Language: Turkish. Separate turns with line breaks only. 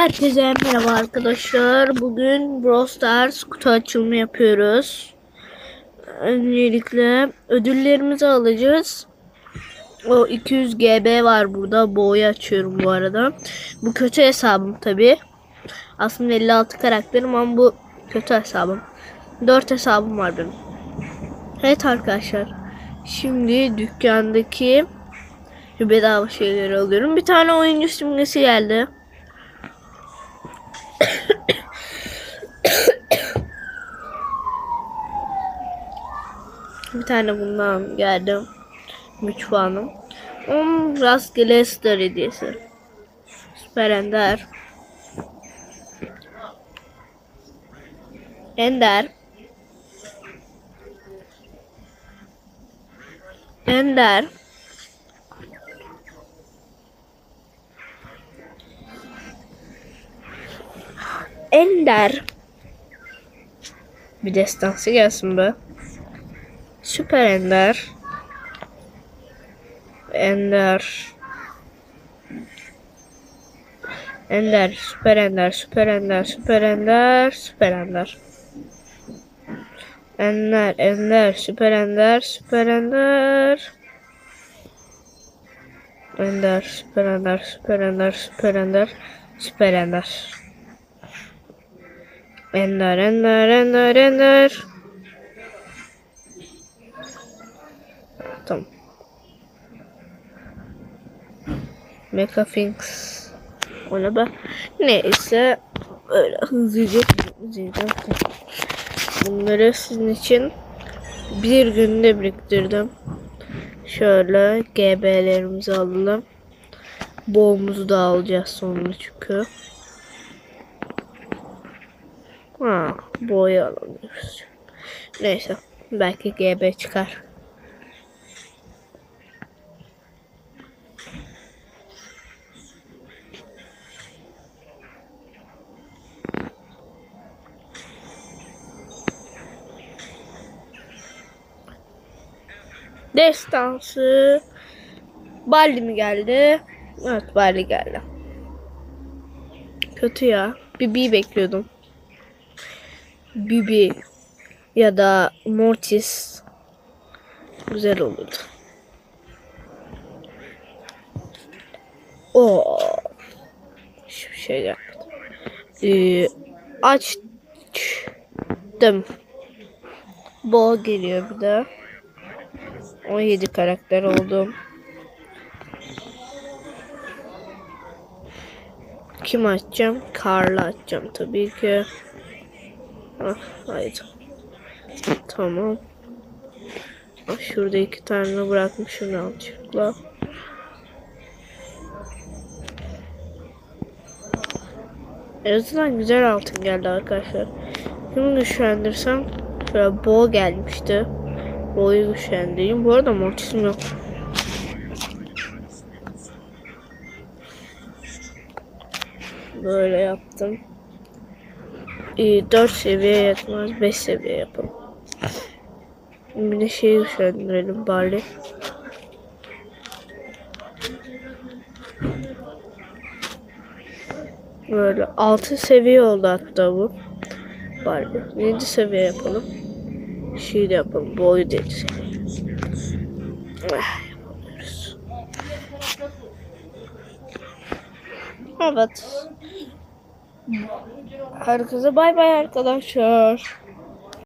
Herkese merhaba arkadaşlar. Bugün Brawl Stars kutu açılımı yapıyoruz. Öncelikle ödüllerimizi alacağız. O 200 GB var burada. Boğayı açıyorum bu arada. Bu kötü hesabım tabi. Aslında 56 karakterim ama bu kötü hesabım. 4 hesabım var benim. Evet arkadaşlar. Şimdi dükkandaki bedava şeyleri alıyorum. Bir tane oyuncu simgesi geldi. Tane bundan geldi. 3 puanım. Onun rastgele star hediyesi. Süper Ender. Ender. Ender. Ender. Bir destansı gelsin be. Süper Ender. Ender. Ender, Süper Ender, Süper Ender, Süper Ender, Süper Ender. Ender, Ender, Süper Ender, Süper Ender. Ender, Süper Ender, Süper Ender, Süper Ender, Süper Ender. Ender, Ender, Ender, Ender. Megafinks. Ona ben neyse öyle hızlıca hızlıca bunları sizin için bir günde biriktirdim. Şöyle GB'lerimizi alalım. Boğumuzu da alacağız sonra çünkü. Ha, boyu alamıyoruz. Neyse. Belki GB çıkar. Destansı. Baldi mi geldi? Evet Baldi geldi. Kötü ya. Bibi bekliyordum. Bibi ya da Mortis güzel olurdu. O hiçbir şey yapmadım. Ee, açtım. Bo geliyor bir de. 17 karakter oldum. Kim açacağım? Karla açacağım tabii ki. Ah, haydi. Tamam. Ah, şurada iki tane bırakmışım yanlışlıkla. En azından güzel altın geldi arkadaşlar. Şimdi güçlendirsem şöyle boğa gelmişti. Boyu güçlendireyim. Bu arada mortisim yok. Böyle yaptım. Ee, 4 seviye yetmez. 5 seviye yapalım. Bir de şeyi güçlendirelim bari. Böyle 6 seviye oldu hatta bu. Bari 7 seviye yapalım. De yapalım. Boyu değil. Ah. Evet. Herkese bay bay arkadaşlar.